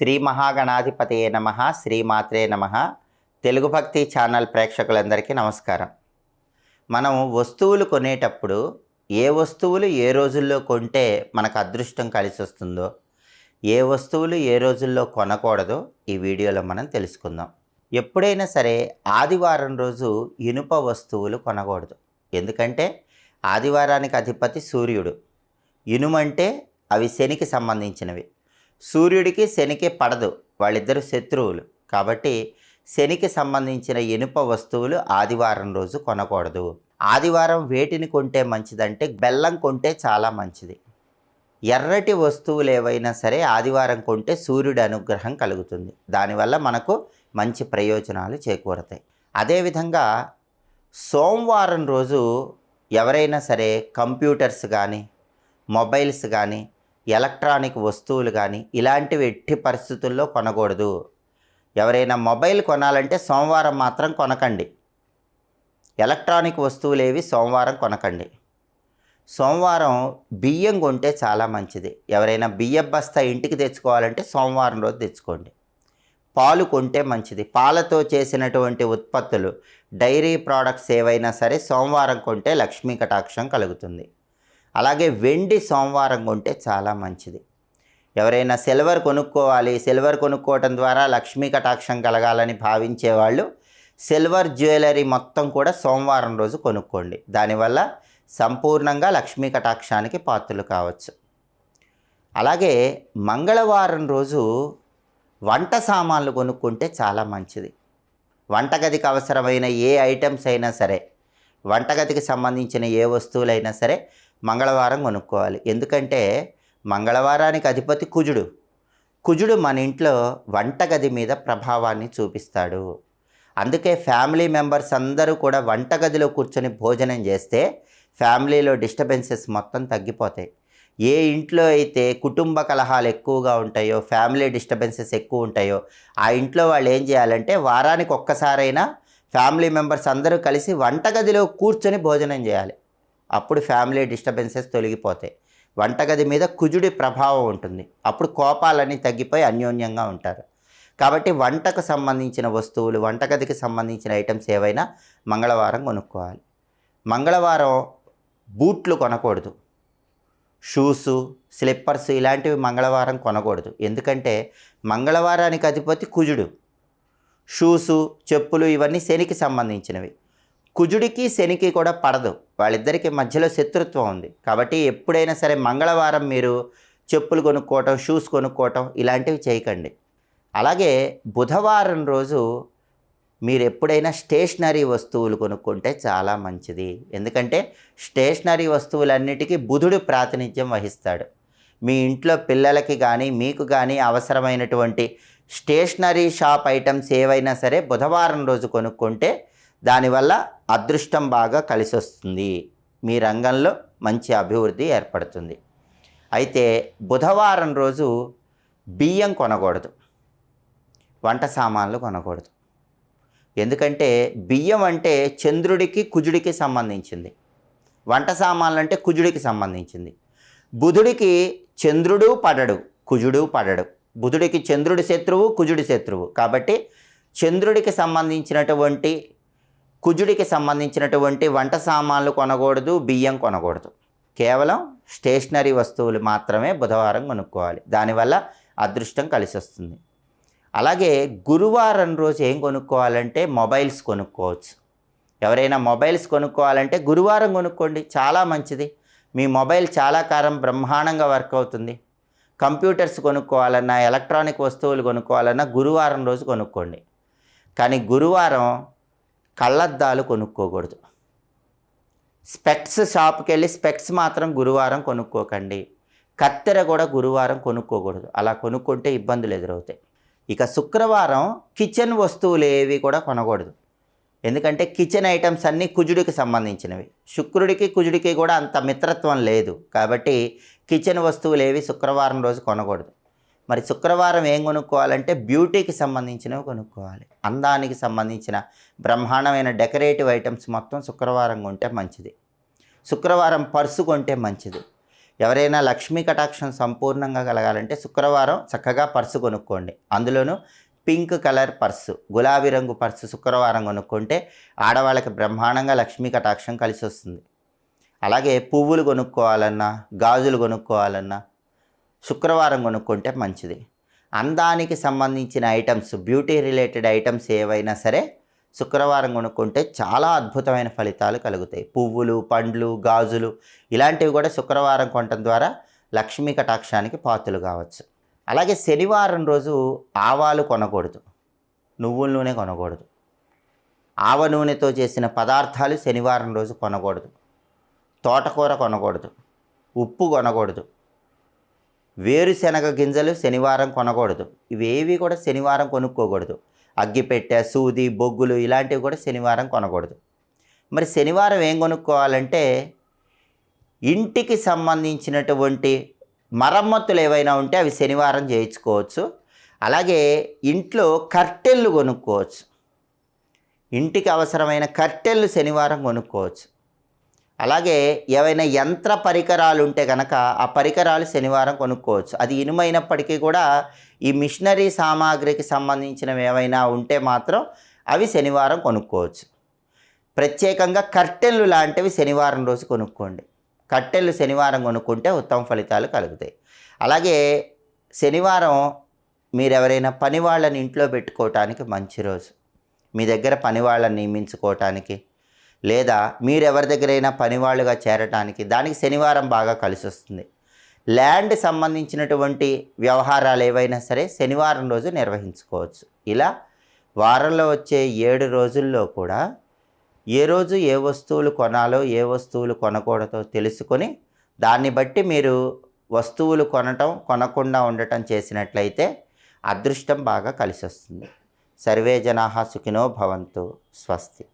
శ్రీ మహాగణాధిపతయే నమ శ్రీమాత్రే నమ. తెలుగు భక్తి ఛానల్ ప్రేక్షకులందరికీ నమస్కారం. మనం వస్తువులు కొనేటప్పుడు ఏ వస్తువులు ఏ రోజుల్లో కొంటే మనకు అదృష్టం కలిసి వస్తుందో ఏ వస్తువులు ఏ రోజుల్లో కొనకూడదో ఈ వీడియోలో మనం తెలుసుకుందాం. ఎప్పుడైనా సరే ఆదివారం రోజు ఇనుప వస్తువులు కొనకూడదు. ఎందుకంటే ఆదివారానికి అధిపతి సూర్యుడు. ఇనుమంటే అవి శనికి సంబంధించినవి. సూర్యుడికి శనికి పడదు వాళ్ళిద్దరు శత్రువులు. కాబట్టి శనికి సంబంధించిన ఇనుప వస్తువులు ఆదివారం రోజు కొనకూడదు. ఆదివారం వేటిని కొంటే మంచిదంటే బెల్లం కొంటే చాలా మంచిది. ఎర్రటి వస్తువులు ఏవైనా సరే ఆదివారం కొంటే సూర్యుడి అనుగ్రహం కలుగుతుంది. దానివల్ల మనకు మంచి ప్రయోజనాలు చేకూరతాయి. అదేవిధంగా సోమవారం రోజు ఎవరైనా సరే కంప్యూటర్స్ కానీ మొబైల్స్ కానీ ఎలక్ట్రానిక్ వస్తువులు కానీ ఇలాంటివి ఎట్టి పరిస్థితుల్లో కొనకూడదు. ఎవరైనా మొబైల్ కొనాలంటే సోమవారం మాత్రం కొనకండి. ఎలక్ట్రానిక్ వస్తువులు ఏవి సోమవారం కొనకండి. సోమవారం బియ్యం కొంటే చాలా మంచిది. ఎవరైనా బియ్యం బస్తా ఇంటికి తెచ్చుకోవాలంటే సోమవారం రోజు తెచ్చుకోండి. పాలు కొంటే మంచిది. పాలతో చేసినటువంటి ఉత్పత్తులు డైరీ ప్రోడక్ట్స్ ఏవైనా సరే సోమవారం కొంటే లక్ష్మీ కటాక్షం కలుగుతుంది. అలాగే వెండి సోమవారం కొంటే చాలా మంచిది. ఎవరైనా సిల్వర్ కొనుక్కోవాలి సిల్వర్ కొనుక్కోవటం ద్వారా లక్ష్మీ కటాక్షం కలగాలని భావించే వాళ్ళు సిల్వర్ జ్యువెలరీ మొత్తం కూడా సోమవారం రోజు కొనుక్కోండి. దానివల్ల సంపూర్ణంగా లక్ష్మీ కటాక్షానికి పాత్రలు కావచ్చు. అలాగే మంగళవారం రోజు వంట సామాన్లు కొనుక్కుంటే చాలా మంచిది. వంటగదికి అవసరమైన ఏ ఐటమ్స్ అయినా సరే వంటగదికి సంబంధించిన ఏ వస్తువులైనా సరే మంగళవారం కొనుక్కోవాలి. ఎందుకంటే మంగళవారానికి అధిపతి కుజుడు. కుజుడు మన ఇంట్లో వంటగది మీద ప్రభావాన్ని చూపిస్తాడు. అందుకే ఫ్యామిలీ మెంబర్స్ అందరూ కూడా వంటగదిలో కూర్చొని భోజనం చేస్తే ఫ్యామిలీలో డిస్టర్బెన్సెస్ మొత్తం తగ్గిపోతాయి. ఏ ఇంట్లో అయితే కుటుంబ కలహాలు ఎక్కువగా ఉంటాయో ఫ్యామిలీ డిస్టర్బెన్సెస్ ఎక్కువ ఉంటాయో ఆ ఇంట్లో వాళ్ళు ఏం చేయాలంటే వారానికి ఒక్కసారైనా ఫ్యామిలీ మెంబర్స్ అందరూ కలిసి వంటగదిలో కూర్చొని భోజనం చేయాలి. అప్పుడు ఫ్యామిలీ డిస్టర్బెన్సెస్ తొలగిపోతాయి. వంటగది మీద కుజుడి ప్రభావం ఉంటుంది. అప్పుడు కోపాలన్నీ తగ్గిపోయి అన్యోన్యంగా ఉంటారు. కాబట్టి వంటకు సంబంధించిన వస్తువులు వంటగదికి సంబంధించిన ఐటమ్స్ ఏవైనా మంగళవారం కొనుక్కోవాలి. మంగళవారం బూట్లు కొనకూడదు. షూసు స్లిప్పర్స్ ఇలాంటివి మంగళవారం కొనకూడదు. ఎందుకంటే మంగళవారానికి అధిపతి కుజుడు. షూసు చెప్పులు ఇవన్నీ శనికి సంబంధించినవి. కుజుడికి శనికి కూడా పడదు. వాళ్ళిద్దరికి మధ్యలో శత్రుత్వం ఉంది. కాబట్టి ఎప్పుడైనా సరే మంగళవారం మీరు చెప్పులు కొనుక్కోవటం షూస్ కొనుక్కోవటం ఇలాంటివి చేయకండి. అలాగే బుధవారం రోజు మీరు ఎప్పుడైనా స్టేషనరీ వస్తువులు కొనుక్కుంటే చాలా మంచిది. ఎందుకంటే స్టేషనరీ వస్తువులన్నిటికీ బుధుడు ప్రాతినిధ్యం వహిస్తాడు. మీ ఇంట్లో పిల్లలకి కానీ మీకు కానీ అవసరమైనటువంటి స్టేషనరీ షాప్ ఐటమ్స్ ఏవైనా సరే బుధవారం రోజు కొనుక్కుంటే దానివల్ల అదృష్టం బాగా కలిసి వస్తుంది మీ రంగంలో మంచి అభివృద్ధి ఏర్పడుతుంది. అయితే బుధవారం రోజు బియ్యం కొనకూడదు. వంట సామాన్లు కొనకూడదు. ఎందుకంటే బియ్యం అంటే చంద్రుడికి కుజుడికి సంబంధించింది. వంట సామాన్లు అంటే కుజుడికి సంబంధించింది. బుధుడికి చంద్రుడు పడడు కుజుడు పడడు. బుధుడికి చంద్రుడి శత్రువు కుజుడి శత్రువు. కాబట్టి చంద్రుడికి సంబంధించినటువంటి కుజుడికి సంబంధించినటువంటి వంట సామాన్లు కొనకూడదు బియ్యం కొనకూడదు. కేవలం స్టేషనరీ వస్తువులు మాత్రమే బుధవారం కొనుక్కోవాలి. దానివల్ల అదృష్టం కలిసి వస్తుంది అలాగే గురువారం రోజు ఏం కొనుక్కోవాలంటే మొబైల్స్ కొనుక్కోవచ్చు. ఎవరైనా మొబైల్స్ కొనుక్కోవాలంటే గురువారం కొనుక్కోండి చాలా మంచిది. మీ మొబైల్ చాలా కాలం బ్రహ్మాండంగా వర్క్ అవుతుంది. కంప్యూటర్స్ కొనుక్కోవాలన్నా ఎలక్ట్రానిక్ వస్తువులు కొనుక్కోవాలన్నా గురువారం రోజు కొనుక్కోండి. కానీ గురువారం కళ్ళద్దాలు కొనుక్కోకూడదు. స్పెక్స్ షాప్కి వెళ్ళి స్పెక్స్ మాత్రం గురువారం కొనుక్కోకండి. కత్తెర కూడా గురువారం కొనుక్కోకూడదు. అలా కొనుక్కుంటే ఇబ్బందులు ఎదురవుతాయి. ఇక శుక్రవారం కిచెన్ వస్తువులు ఏవి కూడా కొనకూడదు. ఎందుకంటే కిచెన్ ఐటమ్స్ అన్నీ కుజుడికి సంబంధించినవి. శుక్రుడికి కుజుడికి కూడా అంత మిత్రత్వం లేదు. కాబట్టి కిచెన్ వస్తువులు ఏవి శుక్రవారం రోజు కొనకూడదు. మరి శుక్రవారం ఏం కొనుక్కోవాలంటే బ్యూటీకి సంబంధించినవి కొనుక్కోవాలి. అందానికి సంబంధించిన బ్రహ్మాండమైన డెకరేటివ్ ఐటమ్స్ మొత్తం శుక్రవారం కొంటే మంచిది. శుక్రవారం పర్సు కొంటే మంచిది. ఎవరైనా లక్ష్మీ కటాక్షం సంపూర్ణంగా కలగాలంటే శుక్రవారం చక్కగా పర్సు కొనుక్కోండి. అందులోనూ పింక్ కలర్ పర్సు గులాబీ రంగు పర్సు శుక్రవారం కొనుక్కుంటే ఆడవాళ్ళకి బ్రహ్మాండంగా లక్ష్మీ కటాక్షం కలిసి వస్తుంది అలాగే పువ్వులు కొనుక్కోవాలన్నా గాజులు కొనుక్కోవాలన్నా శుక్రవారం కొనుక్కుంటే మంచిది. అందానికి సంబంధించిన ఐటమ్స్ బ్యూటీ రిలేటెడ్ ఐటమ్స్ ఏవైనా సరే శుక్రవారం కొనుక్కుంటే చాలా అద్భుతమైన ఫలితాలు కలుగుతాయి. పువ్వులు పండ్లు గాజులు ఇలాంటివి కూడా శుక్రవారం కొనటం ద్వారా లక్ష్మీ కటాక్షానికి పాత్రలు కావచ్చు. అలాగే శనివారం రోజు ఆవాలు కొనకూడదు. నువ్వుల నూనె కొనకూడదు. ఆవ నూనెతో చేసిన పదార్థాలు శనివారం రోజు కొనకూడదు. తోటకూర కొనకూడదు. ఉప్పు కొనకూడదు. వేరుశనగ గింజలు శనివారం కొనకూడదు. ఇవేవి కూడా శనివారం కొనుక్కోకూడదు. అగ్గిపెట్టె సూది బొగ్గులు ఇలాంటివి కూడా శనివారం కొనకూడదు. మరి శనివారం ఏం కొనుక్కోవాలంటే ఇంటికి సంబంధించినటువంటి మరమ్మతులు ఏవైనా ఉంటే అవి శనివారం చేయించుకోవచ్చు. అలాగే ఇంట్లో కర్టెళ్ళు కొనుక్కోవచ్చు. ఇంటికి అవసరమైన కర్టెళ్ళు శనివారం కొనుక్కోవచ్చు. అలాగే ఏవైనా యంత్ర పరికరాలు ఉంటే కనుక ఆ పరికరాలు శనివారం కొనుక్కోవచ్చు. అది ఇనుమైనప్పటికీ కూడా ఈ మిషనరీ సామాగ్రికి సంబంధించినవి ఏవైనా ఉంటే మాత్రం అవి శనివారం కొనుక్కోవచ్చు. ప్రత్యేకంగా కర్టెన్లు లాంటివి శనివారం రోజు కొనుక్కోండి. కట్టెలు శనివారం కొనుక్కుంటే ఉత్తమ ఫలితాలు కలుగుతాయి. అలాగే శనివారం మీరు ఎవరైనా పని వాళ్ళని ఇంట్లో పెట్టుకోవటానికి మంచి రోజు. మీ దగ్గర పని వాళ్ళని నియమించుకోవటానికి లేదా మీరు ఎవరి దగ్గరైనా పనివాళ్ళుగా చేరటానికి దానికి శనివారం బాగా కలిసి వస్తుంది ల్యాండ్ సంబంధించినటువంటి వ్యవహారాలు ఏవైనా సరే శనివారం రోజు నిర్వహించుకోవచ్చు. ఇలా వారంలో వచ్చే ఏడు రోజుల్లో కూడా ఏ రోజు ఏ వస్తువులు కొనాలో ఏ వస్తువులు కొనకూడదో తెలుసుకొని దాన్ని బట్టి మీరు వస్తువులు కొనటం కొనకుండా ఉండటం చేసినట్లయితే అదృష్టం బాగా కలిసి వస్తుంది సర్వే జనా సుఖినో భవంతు. స్వస్తి.